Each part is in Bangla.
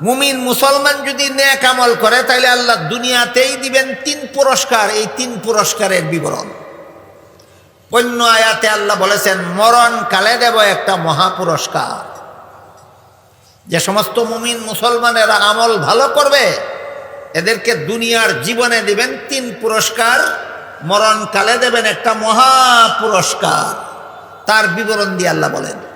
মুমিন মুসলমান যদি নেক আমল করে তাহলে আল্লাহ দুনিয়াতেই দিবেন তিন পুরস্কার। এই তিন পুরস্কারের বিবরণ। অন্য আয়াতে আল্লাহ বলেছেন, মরণ কালে দেব একটা মহা পুরস্কার। যে সমস্ত মুমিন মুসলমানেরা আমল ভালো করবে, এদেরকে দুনিয়ার জীবনে দিবেন তিন পুরস্কার মরণকালে দেবেন একটা মহা পুরস্কার। তার বিবরণ দিয়ে আল্লাহ বলেন।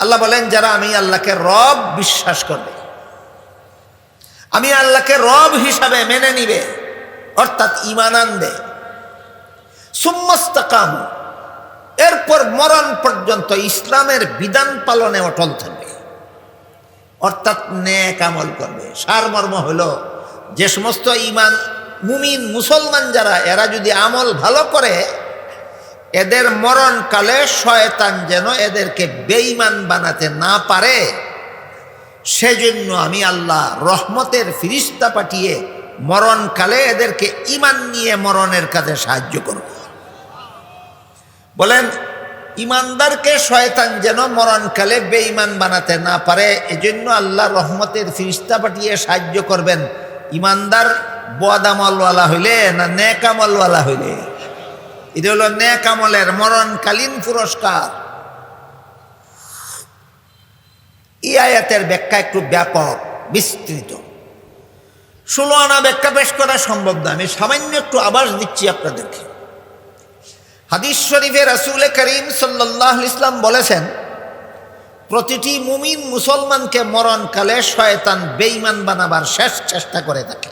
আল্লাহ বলেন, যারা আমি আল্লাহকে রব বিশ্বাস করবে, আমি আল্লাহকে রব হিসাবে মেনে নিবে, অর্থাৎ ইমান আনবে সুম্মস্তাকাম এরপর মরণ পর্যন্ত ইসলামের বিধান পালনে অটল থাকবে, অর্থাৎ নেক আমল করবে। সারমর্ম হল, যে সমস্ত ইমান মুমিন মুসলমান যারা, এরা যদি আমল ভালো করে এদের মরণকালে শয়তান যেন এদেরকে বেঈমান বানাতে না পারে। সেজন্য আমি আল্লাহ রহমতের ফিরিস্তা পাঠিয়ে মরণকালে এদেরকে ইমান নিয়ে মরণের কাজে সাহায্য করব। বলেন ইমানদারকে শয়তান যেন মরণকালে বেঈমান বানাতে না পারে, এজন্য আল্লাহ রহমতের ফিরিস্তা পাঠিয়ে সাহায্য করবেন। ইমানদার বদামলওয়ালা হইলে না নেকামলওয়ালা হইলে? এটা হলো নেক আমলের মরণকালীন পুরস্কার। এই আয়াতের ব্যাখ্যা একটু ব্যাপক, বিস্তৃত। ষোলো আনা ব্যাখ্যা পেশ করা সম্ভব না, আমি সামান্য একটু আবাস দিচ্ছি আপনাদেরকে। হাদিস শরীফে রাসুল করিম সাল্লাহ ইসলাম বলেছেন, প্রতিটি মুমিন মুসলমানকে মরণকালে শয়তান বেইমান বানাবার শেষ চেষ্টা করে থাকে।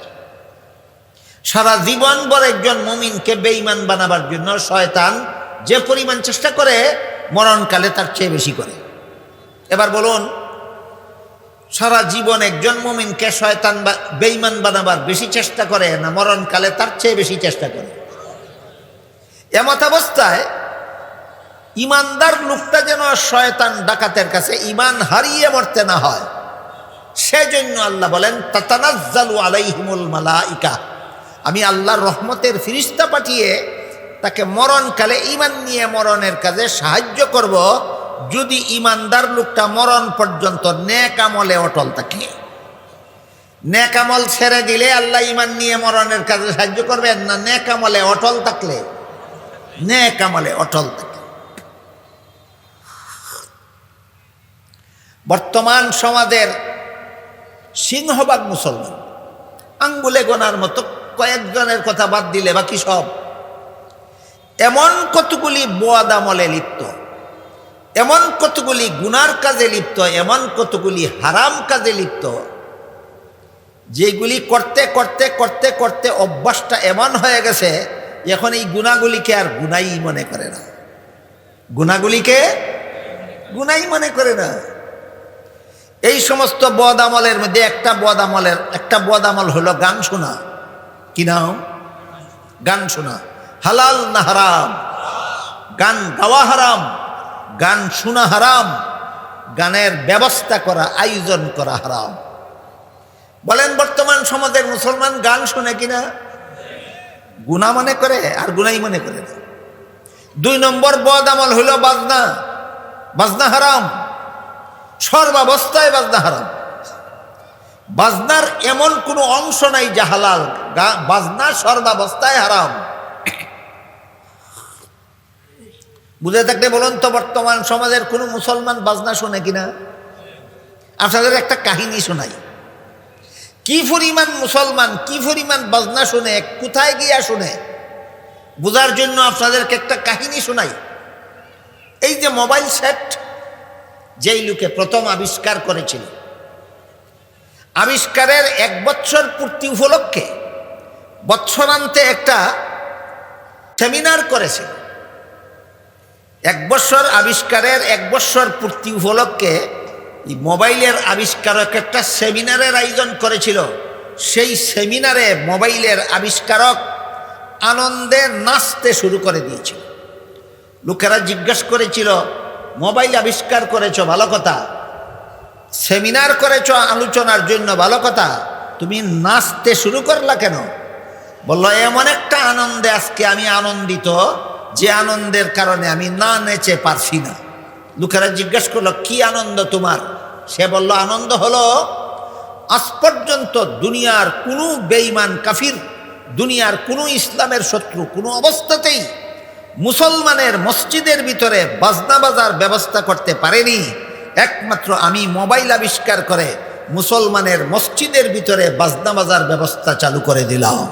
সারা জীবন ভর একজন মুমিনকে বেঈমান বানাবার জন্য শয়তান যে পরিমাণ চেষ্টা করে, মরণকালে তার চেয়ে বেশি করে। এবার বলুন, সারা জীবন একজন মুমিনকে শয়তান বেঈমান বানাবার বেশি চেষ্টা করে না মরণকালে তার চেয়ে বেশি চেষ্টা করে? এমত অবস্থায় ইমানদার লোকটা যেন শয়তান ডাকাতের কাছে ইমান হারিয়ে মরতে না হয়, সেজন্য আল্লাহ বলেন, তাতানাজ্জালু আলাইহিমুল মালাইকা। আমি আল্লাহর রহমতের ফিরিস্তা পাঠিয়ে তাকে মরণকালে ইমান নিয়ে মরণের কাজে সাহায্য করব, যদি ইমানদার লোকটা মরণ পর্যন্ত নেক আমলে অটল থাকে। নেক আমল ছেড়ে দিলে আল্লাহ ইমান নিয়ে মরণের কাজে সাহায্য করবেন না নেক আমলে অটল থাকলে? নেক আমলে অটল থাকে। বর্তমান সমাজের সিংহবাগ মুসলমান, আঙ্গুলে গোনার মতো কয়েকজনের কথা বাদ দিলে বাকি সব। এমন কতগুলি বোয়াদ আমলে লিপ্ত, এমন কতগুলি গুনার কাজে লিপ্ত, এমন কতগুলি হারাম কাজে লিপ্ত, যেগুলি করতে করতে করতে করতে অভ্যাসটা এমন হয়ে গেছে, এখন এই গুণাগুলিকে আর গুনাই মনে করে না। গুণাগুলিকে গুনাই মনে করে না। এই সমস্ত বদ আমলের মধ্যে একটা বদ আমলের, একটা বদ আমল হলো গান শোনা। কি নাম? গান শোনা। হালাল না হারাম? গান গাওয়া হারাম, গান শোনা হারাম, গানের ব্যবস্থা করা, আয়োজন করা হারাম। বলেন, বর্তমান সমাজের মুসলমান গান শুনে কিনা? গুণা মনে করে আর গুনাই মনে করে না। দুই নম্বর বদ আমল হইল বাজনা। বাজনা হারাম। সর্বাবস্থায় বাজনা হারাম। বাজনার এমন কোনো অংশ নাই যা হালাল। বাজনা সর্বাবস্থায় হারাম। বুঝে থাকলে বলুন তো, বর্তমান সমাজের কোনো মুসলমান বাজনা শোনে কিনা? আপনাদের একটা কাহিনী শোনাই। কি পরিমাণ মুসলমান, কি পরিমাণ বাজনা শুনে, কোথায় গিয়া শুনে? বোঝার জন্য আপনাদেরকে একটা কাহিনী শোনাই। এই যে মোবাইল সেট, যেই লোকে প্রথম আবিষ্কার করেছিল আবিষ্কারের এক বছর পূর্তি উপলক্ষে বৎসরান্তে একটা সেমিনার করেছে এক বছর আবিষ্কারের এক বছর পূর্তি উপলক্ষে মোবাইলের আবিষ্কারক একটা সেমিনারের আয়োজন করেছিল। সেই সেমিনারে মোবাইলের আবিষ্কারক আনন্দে নাচতে শুরু করে দিয়েছিল। লোকেরা জিজ্ঞেস করেছিল, মোবাইল আবিষ্কার করেছ, ভালো কথা। সেমিনার করেছ আলোচনার জন্য, ভালো কথা। তুমি নাচতে শুরু করলা কেন? বলল, এমন একটা আনন্দে আজকে আমি আনন্দিত, যে আনন্দের কারণে আমি না নেচে পারছি না। লোকেরা জিজ্ঞেস করল, কি আনন্দ তোমার? সে বলল, আনন্দ হলো, আজ পর্যন্ত দুনিয়ার কোনো বেইমান কাফির, দুনিয়ার কোনো ইসলামের শত্রু কোনো অবস্থাতেই মুসলমানের মসজিদের ভিতরে বাজনা বাজার ব্যবস্থা করতে পারেনি। একমাত্র আমি মোবাইল আবিষ্কার করে মুসলমানের মসজিদের ভিতরে বাজনা বাজার ব্যবস্থা চালু করে দিলাম।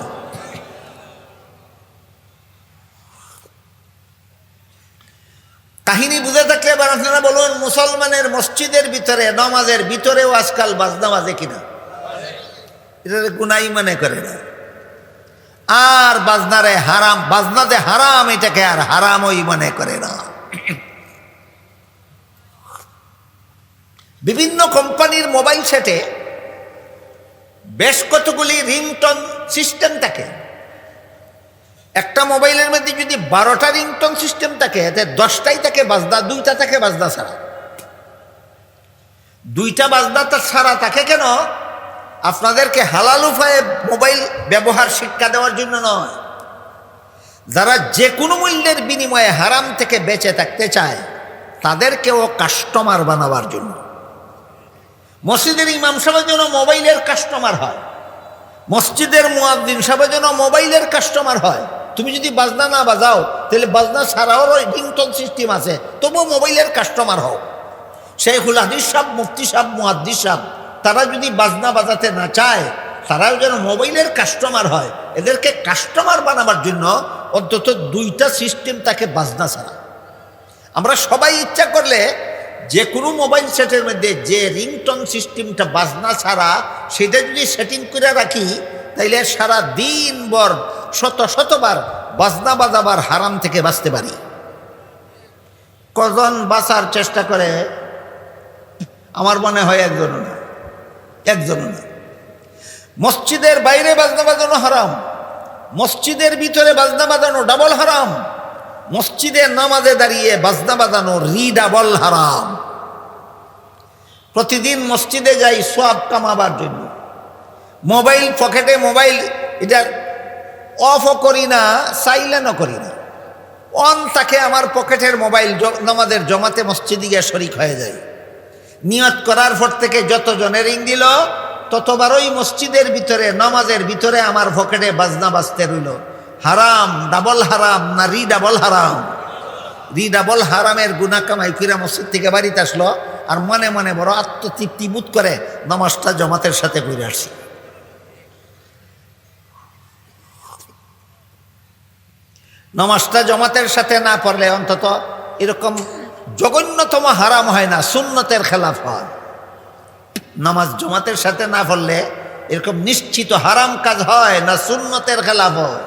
কাহিনী বুঝে থাকলে এবার আপনারা বলুন, মুসলমানের মসজিদের ভিতরে, নমাজের ভিতরেও আজকাল বাজনা বাজে কিনা? এটা গুনাই মনে করে না। আর বাজনারে হারাম বাজনাতে হারাম, এটাকে আর হারামই মনে করে না। বিভিন্ন কোম্পানির মোবাইল সেটে বেশ কতগুলি রিংটন সিস্টেম থাকে। একটা মোবাইলের মধ্যে যদি বারোটা রিংটন সিস্টেম থাকে, এতে দশটাই থাকে বাজদা দুইটা থাকে বাজদা ছাড়া। দুইটা বাজদা তার ছাড়া থাকে কেন? আপনাদেরকে হালাল উপায়ে মোবাইল ব্যবহার শিক্ষা দেওয়ার জন্য নয়। যারা যে কোনো মূল্যের বিনিময়ে হারাম থেকে বেঁচে থাকতে চায়, তাদেরকেও কাস্টমার বানাবার জন্য। মসজিদের ইমাম সাহেব যেন মোবাইলের কাস্টমার হয়। মসজিদের মুয়াদ্দিন সাহেব যেন মোবাইলের কাস্টমার হয়। তুমি যদি বাজনা না বাজাও, তাহলে বাজনা ছাড়াও রিংটন সিস্টেম আছে। তবুও মোবাইলের কাস্টমার হও। শেখুল হাদিস সাহ মুফতি সাহ মুহাদ্দিস সাহ তারা যদি বাজনা বাজাতে না চায়, তারাও যেন মোবাইলের কাস্টমার হয়। এদেরকে কাস্টমার বানাবার জন্য অন্তত দুইটা সিস্টেম তাকে বাজনা ছাড়া। আমরা সবাই ইচ্ছা করলে যে কোনো মোবাইল সেটের মধ্যে যে রিংটন সিস্টেমটা বাজনা ছাড়া সেটা যদি সেটিং করে রাখি, তাইলে সারা দিন বর শত শতবার বাজনা বাজাবার হারাম থেকে বাঁচতে পারি। কজন বাঁচার চেষ্টা করে? আমার মনে হয় একজনও না একজনও না। মসজিদের বাইরে বাজনা বাজানো হারাম, মসজিদের ভিতরে বাজনা বাজানো ডাবল হারাম। মসজিদের নামাজে দাঁড়িয়ে বাজনা বাজানো রি ডাবল হারাম। প্রতিদিন মসজিদে যাই সব কামাবার জন্য। মোবাইল পকেটে মোবাইল, এটা অফও করি না সাইলেনও করি না। অন তাকে আমার পকেটের মোবাইল নামাজের জমাতে মসজিদে গিয়ে শরিক হয়ে যায় নিয়ত করার পর থেকে যত জনে রিং দিল, ততবারই মসজিদের ভিতরে, নামাজের ভিতরে আমার পকেটে বাজনা বাজতে রইল। হারাম ডাবল হারাম, না রি ডাবল হারাম? রি ডাবল হারামের গুনা কামাই ফিরা মসজিদ থেকে বাড়িতে আসলো আর মনে মনে বড় আত্মতৃপ্তি বোধ করে নামাজটা জমাতের সাথে করে আসছি। নামাজটা জমাতের সাথে না পড়লে অন্তত এরকম জঘন্যতম হারাম হয় না, সুন্নতের খেলাফ হয়। নামাজ জমাতের সাথে না পড়লে এরকম নিশ্চিত হারাম কাজ হয় না, সুন্নতের খেলাফ হয়।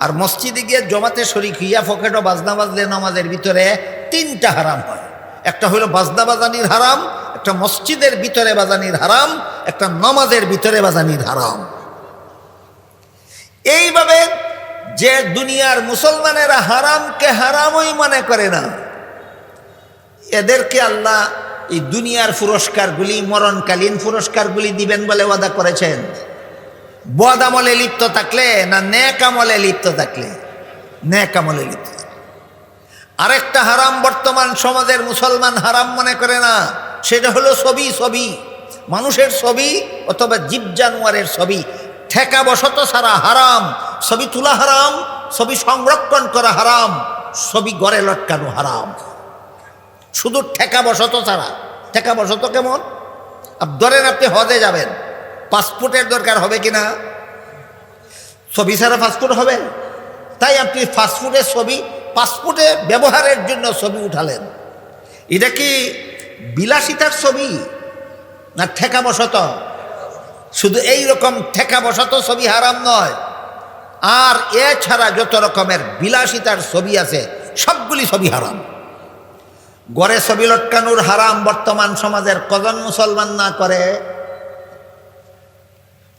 আর মসজিদে গিয়ে জমাতে শরিক হইয়া ফকেটও বাজনা বাজলে নামাজের ভিতরে তিনটা হারাম হয়। একটা হলো বাজনা বাজানির হারাম, একটা মসজিদের ভিতরে বাজানির হারাম, একটা নামাজের ভিতরে বাজানির হারাম। এইভাবে যে দুনিয়ার মুসলমানেরা হারামকে হারামই মনে করে না, এদেরকে আল্লাহ এই দুনিয়ার পুরস্কারগুলি, মরণকালীন পুরস্কারগুলি দিবেন বলে ওয়াদা করেছেন। বদ আমলে লিপ্ত থাকলে না ন্যাক আমলে লিপ্ত থাকলে? ন্যাক আমলে লিপ্ত আরেকটা হারাম বর্তমান সমাজের মুসলমান হারাম মনে করে না, সেটা হলো ছবি ছবি। মানুষের ছবি অথবা জীব জানোয়ারের ছবি। ঠেকা বসত ছাড়া হারাম, ছবি তোলা হারাম, ছবি সংরক্ষণ করা হারাম, ছবি গড়ে লটকানো হারাম। শুধু ঠেকা বসত ছাড়া। ঠেকা বসত কেমন? আর ধরেন আপনি হজে যাবেন। পাসপোর্টের দরকার হবে কি না? ছবি ছাড়া পাসপোর্ট হবে? তাই আপনি পাসপোর্টের ছবি, পাসপোর্টে ব্যবহারের জন্য ছবি উঠালেন। এটা কি বিলাসিতার ছবি না ঠেকা বসত শুধু এই রকম ঠেকা বসত ছবি হারাম নয়। আর এছাড়া যত রকমের বিলাসিতার ছবি আছে, সবগুলি ছবি হারাম। গড়ে ছবি লটকানোর হারাম বর্তমান সমাজের কজন মুসলমান না করে?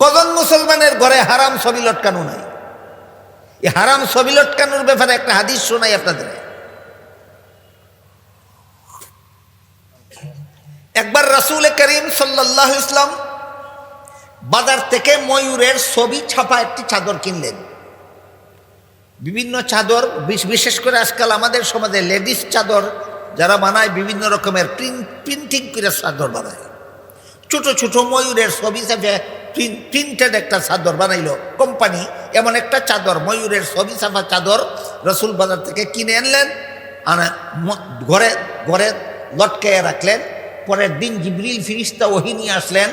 কজন মুসলমানের ঘরে হারাম ছবি লটকানো নাই? এই হারাম ছবি লটকানোর ব্যাপারে একটা হাদিস শোনাই আপনাদের। একবার রাসুল করিম সাল্লাহ ইসলাম বাজার থেকে ময়ূরের ছবি ছাপা একটি চাদর কিনলেন। বিভিন্ন চাদর, বিশ- বিশেষ করে আজকাল আমাদের সমাজে লেডিস চাদর, যারা বানায় বিভিন্ন রকমের প্রিন্টিং করে চাদর বানায়। ছোট ছোট ময়ূরের ছবি ছাপে প্রিন্টেড একটা চাদর বানাইলো। কোম্পানি এমন একটা চাদর, ময়ূরের ছবি ছাপা চাদর রসুল বাজার থেকে কিনে আনলেন। আনা ঘরে ঘরে লটকে রাখলেন। পরের দিন জিবরিল ফিরিস্তা ওহি নিয়ে আসলেন।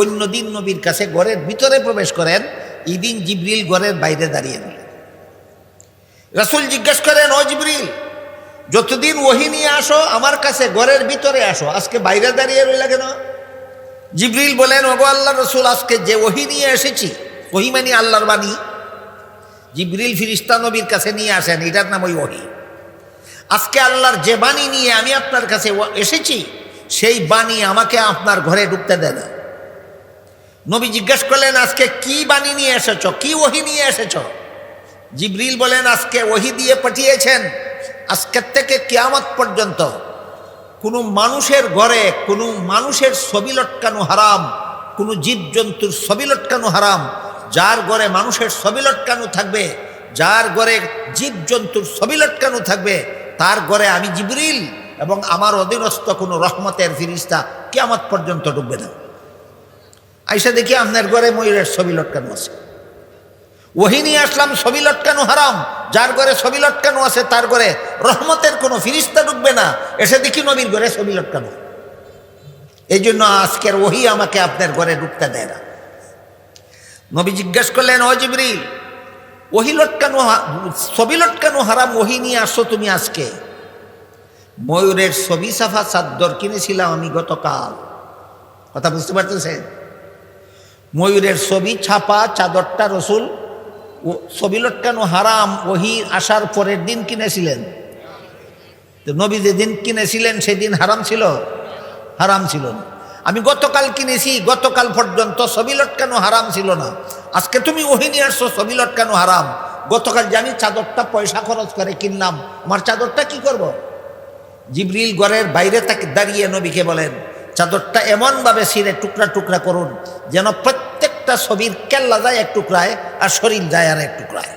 অন্য দিন নবীর কাছে ঘরের ভিতরে প্রবেশ করেন। ইদিন দিন জিবরিল ঘরের বাইরে দাঁড়িয়ে নিলেন রসুল জিজ্ঞেস করেন, ও জিবরিল, যতদিন ওহি নিয়ে আসো, আমার কাছে ঘরের ভিতরে আসো, আজকে বাইরে দাঁড়িয়ে রইলা কেন? জিবরিল বলেন, ওগো আল্লাহ রসুল, আজকে যে ওহি নিয়ে এসেছি, ওহি মানে আল্লাহর বাণী। জিবরিল ফিরিস্তা নবীর কাছে নিয়ে আসেন, এটার নাম ওই ওহি। আজকে আল্লাহর যে বাণী নিয়ে আমি আপনার কাছে এসেছি, সেই বাণী আমাকে আপনার ঘরে ঢুকতে দেয় না নবী জিজ্ঞেস করলেন, আজকে কি বাণী নিয়ে এসেছ? কি ওহি নিয়ে এসেছ? জিবরিল বলেন, আজকে ওহি দিয়ে পাঠিয়েছেন আজকের থেকে কিয়ামত পর্যন্ত কোনো মানুষের ঘরে, কোনো মানুষের ছবি লটকানো হারাম, কোনো জীবজন্তুর ছবি লটকানো হারাম। যার ঘরে মানুষের ছবি লটকানো থাকবে, যার ঘরে জীবজন্তুর ছবি লটকানো থাকবে, তার ঘরে আমি জিবরিল এবং আমার অধীনস্থ কোনো রহমতের ফিরিস্তা কিয়ামত পর্যন্ত ডুববে না। আইসা দেখি আপনার ঘরে ময়ূরের ছবি লটকানো আছে। ওহি নিয়ে আসলাম ছবি লটকানো হারাম? যার ঘরে ছবি লটকানো আছে, তার ঘরে রহমতের কোনো ফিরিস্তা ঢুকবে না। এসে দেখি নবীর ঘরে ছবি লটকানো এই জন্য আজকের ওহি আমাকে আপনার ঘরে ঢুকতে দেয় না। নবী জিজ্ঞেস করলেন, ও জিবরিল, ওহি লটকানো ছবি লটকানো হারাম? ওহি নিয়ে আসছো তুমি আজকে? ময়ূরের ছবি সাফা চাদ্দর কিনেছিলাম আমি গতকাল। কথা বুঝতে পারতেছেন? ময়ূরের ছবি, ছাপা, চাদরটা রসুল ছবি লটকানো হারাম, ওহি আসার পরের দিন কিনেছিলেন। তো নবী যেদিন কিনেছিলেন, সেদিন হারাম ছিল? হারাম ছিল না। আমি গতকাল কিনেছি, গতকাল পর্যন্ত ছবি লটকানো হারাম ছিল না। আজকে তুমি ওহি নিয়ে আসছো, ছবি লটকানো হারাম। গতকাল আমি চাদরটা পয়সা খরচ করে কিনলাম, আমার চাদরটা কি করব। জিবরিল ঘরের বাইরে তাকে দাঁড়িয়ে নবীকে বলেন, চাদরটা এমনভাবে ছিঁড়ে টুকরা টুকরা করুন, যেন প্রত্যেকটা ছবির কেল্লা যায় এক টুকরায় আর শরীর যায় আর এক টুকরায়।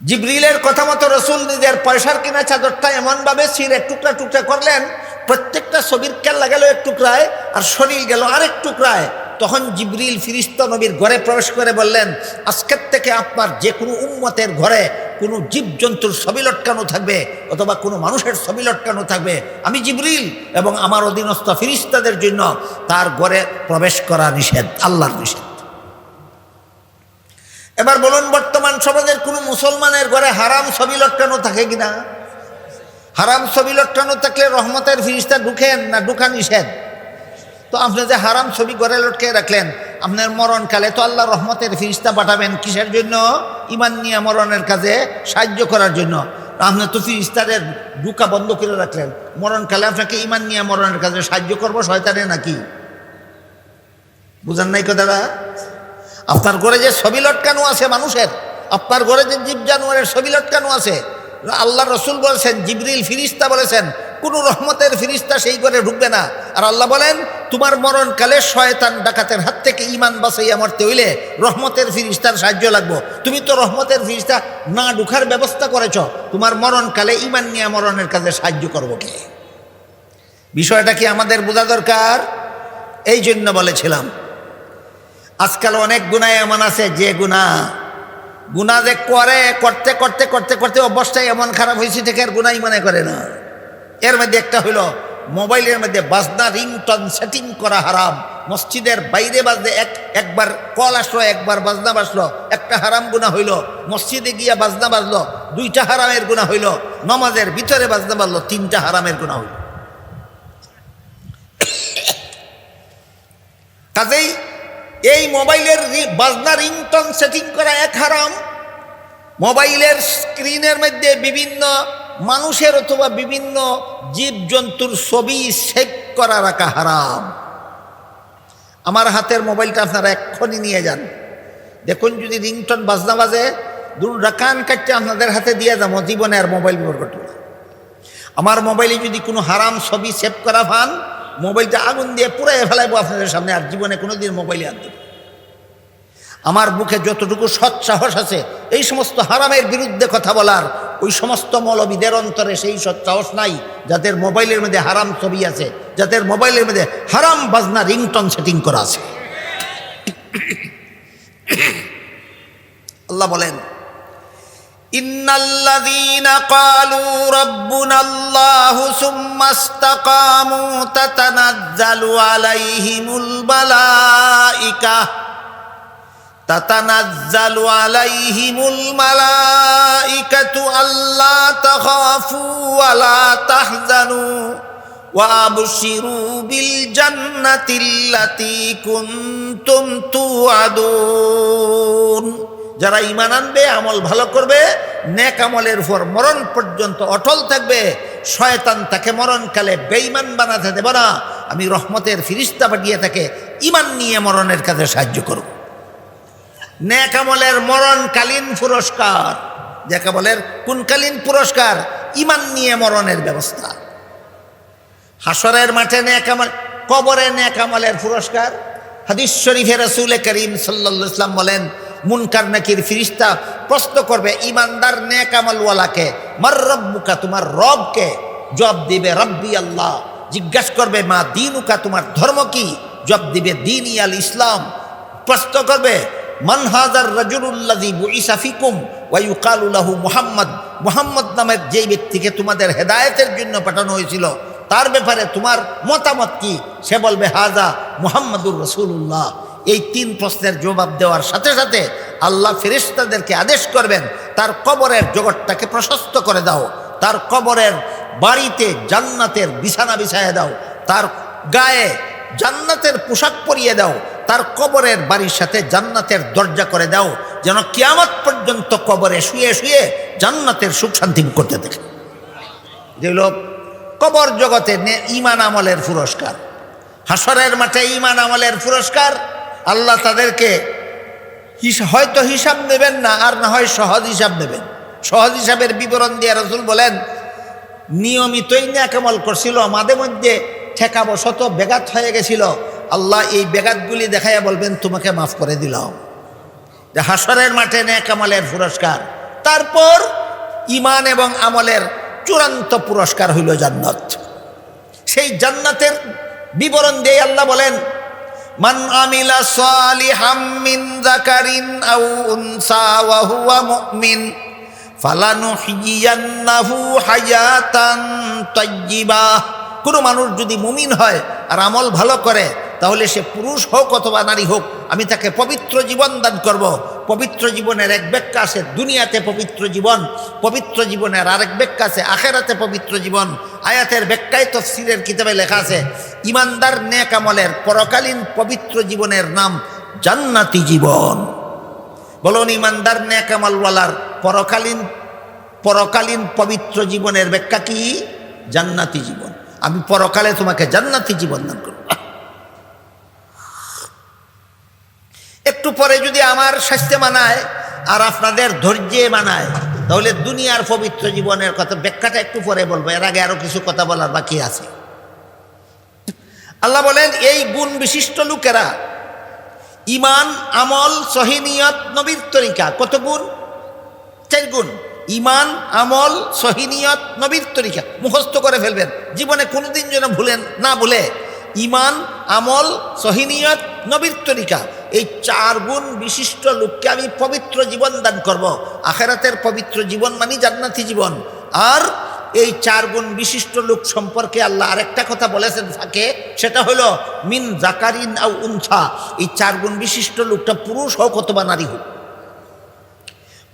জিব্রিলের কথা মতো রসুল নিজের পয়সার কিনা চাদরটা এমনভাবে ছিঁড়ে টুকরা টুকরা করলেন, প্রত্যেকটা ছবির কেল্লা গেল এক টুকরায় আর শরীর গেল আরেক টুকরায়। তখন জিবরিল ফিরিস্তা নবীর ঘরে প্রবেশ করে বললেন, আজকের থেকে আপনার যে কোনো উম্মতের ঘরে কোনো জীবজন্তুর ছবি লটকানো থাকবে অথবা কোনো মানুষের ছবি লটকানো থাকবে। আমি জিবরিল এবং আমার অধীনস্থ ফিরিস্তাদের জন্য তার ঘরে প্রবেশ করা নিষেধ, আল্লাহর নিষেধ। এবার বলুন, বর্তমান সমাজের কোনো মুসলমানের ঘরে হারাম ছবি লটকানো থাকে কিনা? হারাম ছবি লটকানো থাকলে রহমতের ফিরিস্তা ঢুকেন না ঢুকা নিষেধ? তো আপনি যে হারাম ছবি ঘরে লটকে রাখলেন, আপনার মরণকালে তো আল্লাহ রহমতের ফিরিস্তা পাঠাবেন কিসের জন্য? ইমান নিয়ে মরণের কাজে সাহায্য করার জন্য। আপনি তো ফিরিস্তাদের ঢুকা বন্ধ করে রাখলেন। মরণকালে আপনাকে ইমান নিয়ে মরণের কাজে সাহায্য করব শয়তানে নাকি? বুঝান নাই কথাটা? আপনার ঘরে যে ছবি লটকানো আছে মানুষের, আপনার ঘরে যে জীব জানোয়ারের ছবি লটকানো আছে, আল্লাহ রসুল বলেছেন, জিবরিল ফিরিস্তা বলেছেন কোনো রহমতের ফিরিস্তা সেই ঘরে ঢুকবে না। আর আল্লাহ বলেন, তোমার মরণকালে শয়তান ডাকাতের হাত থেকে ইমান বাঁচাইয়া মরতে হইলে রহমতের ফিরিস্তার সাহায্য লাগবো। তুমি তো রহমতের ফিরিস্তা না ঢুকার ব্যবস্থা করেছ, তোমার মরণকালে ইমান নিয়ে মরণের কাজে সাহায্য করব কে? বিষয়টা কি আমাদের বোঝা দরকার? এই জন্য বলেছিলাম, আজকাল অনেক গুণায় এমন আছে যে গুণা গুণা যে করে, করতে করতে করতে করতে অবস্থায় এমন খারাপ হয়েছে থেকে আর গুণাই মনে করে না। এর মধ্যে একটা হইল মোবাইলের মধ্যে বাজনা রিংটন সেটিং করা হারাম। মসজিদের বাইরে বাজলে এক, একবার কল আসলো, একবার বাজনা বাজলো, একটা হারাম গুণা হইল। মসজিদে গিয়া বাজনা বাজলো, দুইটা হারামের গুণা হইল। নমাজের ভিতরে বাজনা বাজলো, তিনটা হারামের গুণা হইল। কাজেই এই মোবাইলের বাজনা রিংটন সেটিং করা এক হারাম। মোবাইলের স্ক্রিনের মধ্যে বিভিন্ন মানুষের অথবা বিভিন্ন জীবজন্তুর ছবি সেভ করা রাখা হারাম। আমার হাতের মোবাইলটা আপনারা এক্ষুনি নিয়ে যান। দেখুন যদি রিংটন বাজনা বাজে, দুর রাকান কাটতে আপনাদের হাতে দিয়ে যাব, জীবনে আর মোবাইল ব্যবহার আমার মোবাইলে যদি কোনো হারাম ছবি সেভ করা পান মোবাইলটা আগুন দিয়ে পুরাই ফেলাইবো আপনাদের সামনে, আর জীবনে কোনো দিন মোবাইলে আনতে আমার বুকে যতটুকু সৎ সাহস আছে এই সমস্ত হারামের বিরুদ্ধে কথা বলার ওই সমস্ত মৌলবিদের অন্তরে সেই সৎ সাহস নাই যাদের মোবাইলের মধ্যে হারাম ছবি আছে যাদের মোবাইলের মধ্যে হারাম বাজনা রিংটন সেটিং করা আছে আল্লাহ বলেন إن الذين قالوا ربنا الله ثم استقاموا تتنزل عليهم الملائكة تتنزل عليهم الملائكة ألا تخافوا ولا تحزنوا وأبشروا بالجنة التي كنتم توعدون যারা ইমান আনবে আমল ভালো করবে নেক আমলের উপর মরণ পর্যন্ত অটল থাকবে শয়তান তাকে মরণকালে বেঈমান বানাতে দেব না আমি রহমতের ফিরিস্তা পাঠিয়ে তাকে ইমান নিয়ে মরণের কাজে সাহায্য করব নেক আমলের মরণকালীন পুরস্কার। যাকে কোনকালীন পুরস্কার, ইমান নিয়ে মরণের ব্যবস্থা। হাসরের মাঠে নেক আমল কবরে নেক আমলের পুরস্কার। হাদিস শরীফে রসুল করিম সাল্লা ইসলাম বলেন, মুনকার নাকির ফিরিস্তা প্রশ্ন করবে, ইমানদার নেক আমলওয়ালাকে মার রব্বুকা তোমার রবকে? জব দিবে, রব্বি আল্লাহ। জিজ্ঞাসা করবে, মা দিনুকা তোমার ধর্ম কি? জব দিবে, দিন ইয়াল ইসলাম। প্রশ্ন করবে মানহাজার রাজুল্লাজি বুইসাফিকুম ওয়াইকালুল্লাহু মুহাম্মদ। মুহাম্মদ নামের যেই ব্যক্তিকে তোমাদের হেদায়েতের জন্য পাঠানো হয়েছিল, তার ব্যাপারে তোমার মতামত কি? সে বলবে, হাজা মুহাম্মদুর রসুল্লাহ এই তিন প্রশ্নের জবাব দেওয়ার সাথে সাথে আল্লাহ ফেরিস্তাদেরকে আদেশ করবেন, তার কবরের জগৎটাকে প্রশস্ত করে দাও, তার কবরের বাড়িতে জান্নাতের বিছানা বিছায় দাও, তার গায়ে জান্নাতের পোশাক পরিয়ে দাও তার কবরের বাড়ির সাথে জান্নাতের দরজা করে দাও, যেন কিয়ামত পর্যন্ত কবরে শুয়ে শুয়ে জান্নাতের সুখ শান্তি করতে দেখে যেগুলো কবর জগতে ইমান আমলের পুরস্কার, হাসরের মাঠে ইমান আমলের পুরস্কার, আল্লাহ তাদেরকে হয়তো হিসাব নেবেন না, আর না হয় সহজ হিসাব নেবেন। সহজ হিসাবের বিবরণ দিয়ে রসুল বলেন, নিয়মিতই ন্যাকামল করছিল, মাঝে মধ্যে ঠেকাবশত বেগাত হয়ে গেছিল আল্লাহ এই বেগাতগুলি দেখাইয়া বলবেন, তোমাকে মাফ করে দিলাম। যে হাসরের মাঠে ন্যাকামলের পুরস্কার, তারপর ইমান এবং আমলের চূড়ান্ত পুরস্কার হইল জান্নাত। সেই জান্নাতের বিবরণ দিয়ে আল্লাহ বলেন, মান আমিলা সালিহাম মিন যাকারিন আও উনসা ওয়া হুয়া মুমিন, ফালানুহিয়ান্নাহু হায়াতান তাইয়্যিবা। কোনো মানুষ যদি মুমিন হয় আর আমল ভালো করে, তাহলে সে পুরুষ হোক অথবা নারী হোক, আমি তাকে পবিত্র জীবন দান করব। পবিত্র জীবনের এক ব্যাখ্যা আছে, দুনিয়াতে পবিত্র জীবন, পবিত্র জীবনের আরেক ব্যাখ্যা আছে, আখেরাতে পবিত্র জীবন। আয়াতের ব্যাখ্যায় তফসিলের কিতাবে লেখা আছে, ইমানদার নেক আমলের পরকালীন পবিত্র জীবনের নাম জান্নাতি জীবন। বলুন, ইমানদার নেক আমলওয়ালার পরকালীন পরকালীন পবিত্র জীবনের ব্যাখ্যা কি? জান্নাতি জীবন। আমি পরকালে তোমাকে জান্নাতি জীবন দান করব। একটু পরে যদি আমার স্বাস্থ্য মানায় আর আপনাদের ধৈর্যে মানায়, তাহলে দুনিয়ার পবিত্র জীবনের কথা ব্যাখ্যাটা একটু পরে বলব। এর আগে আরও কিছু কথা বলার বাকি আছে। আল্লাহ বলেন, এই গুণ বিশিষ্ট লোকেরা ইমান আমল সহিনিয়ত নবীর তরিকা কত গুণ? চার গুণ। ইমান আমল সহিনিয়ত নবীর তরিকা মুখস্থ করে ফেলবেন। জীবনে কোনোদিন যেন ভুলেন, না ভুলে। ইমান আমল সহিনিয়ত নবীর তরিকা, এই চার গুণ বিশিষ্ট লোককে আমি পবিত্র জীবন দান করব। আখেরাতের পবিত্র জীবন মানে জান্নাতি জীবন। আর এই চার গুণ বিশিষ্ট লোক সম্পর্কে আল্লাহ আরেকটা কথা বলেছেন থাকে সেটা হলো, মিন জাকারিন আউ উনসা। এই চার গুণ বিশিষ্ট লোকটা পুরুষ হোক অথবা নারী হোক।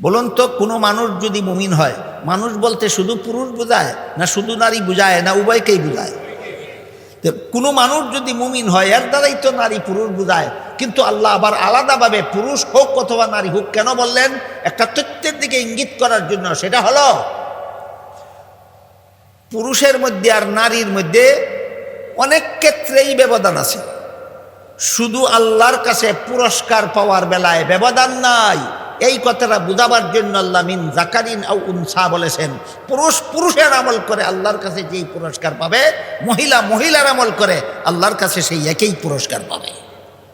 বলুন তো, কোনো মানুষ যদি মুমিন হয়, মানুষ বলতে শুধু পুরুষ বোঝায়, না শুধু নারী বুঝায়, না উভয়কেই বোঝায়? তো কোনো মানুষ যদি মুমিন হয়, এর দ্বারাই তো নারী পুরুষ বুঝায়। কিন্তু আল্লাহ আবার আলাদাভাবে পুরুষ হোক অথবা নারী হোক, কেন বললেন? একটা তথ্যের দিকে ইঙ্গিত করার জন্য, সেটা হলো, পুরুষের মধ্যে আর নারীর মধ্যে অনেক ক্ষেত্রেই ব্যবধান আছে। শুধু আল্লাহর কাছে পুরস্কার পাওয়ার বেলায় ব্যবধান নাই। এই কথাটা বুঝাবার জন্য আল্লাহ মিন জাকারিন আউ উনসা বলেছেন। পুরুষ পুরুষের আমল করে আল্লাহর কাছে যেই পুরস্কার পাবে, মহিলা মহিলার আমল করে আল্লাহর কাছে সেই একই পুরস্কার পাবে।